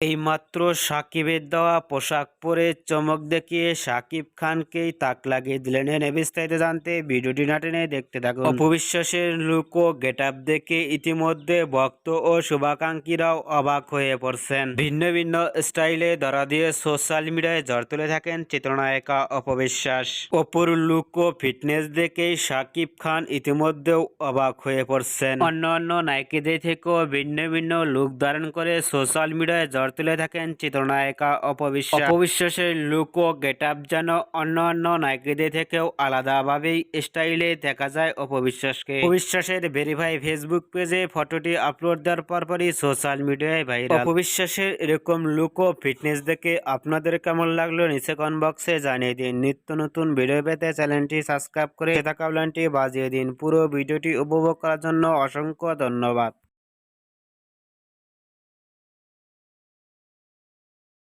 এইমাত্র সাকিবের দেওয়া পোশাক পরে চমক দেখিয়ে সাকিব খানকেই তাক লাগিয়ে দিলেন। এনে বিস্তারিত জানতে ভিডিওটি না টেনে দেখতে থাকুন। অপবিশ্বাসের লুক ও গেট আপ দেখে ইতিমধ্যে ভক্ত ও শুভাকাঙ্ক্ষীরাও অবাক হয়ে পড়ছেন। ভিন্ন ভিন্ন স্টাইলে ধরা দিয়ে সোশ্যাল মিডিয়ায় ঝড় তুলে থাকেন চিত্রনায়িকা অপবিশ্বাস। অপুর লুক ও ফিটনেস দেখেই সাকিব খান ইতিমধ্যেও অবাক হয়ে পড়ছেন। অন্য অন্য নায়িকাদের থেকেও ভিন্ন ভিন্ন লুক ধারণ করে সোশ্যাল মিডিয়ায় ঝড় তুলে থাকেন চিত্রনায়িকা অপবিশ্বাস অপবিশ্বাসের লুক ও গেট আপ যেন অন্য অন্য নায়িকাদের থেকেও আলাদাভাবেই স্টাইলে দেখা যায় অপবিশ্বাসকে। অপবিশ্বাসের ভেরিফাই ফেসবুক পেজে ফটোটি আপলোড দেওয়ার পরপরই সোশ্যাল মিডিয়ায় ভাইরাল অপবিশ্বাসের এরকম লুক ও ফিটনেস দেখে আপনাদের কেমন লাগল নিচে কমেন্ট বক্সে জানিয়ে দিন। নিত্য নতুন ভিডিও পেতে চ্যানেলটি সাবস্ক্রাইব করে থাকা বাজিয়ে দিন। পুরো ভিডিওটি উপভোগ করার জন্য অসংখ্য ধন্যবাদ।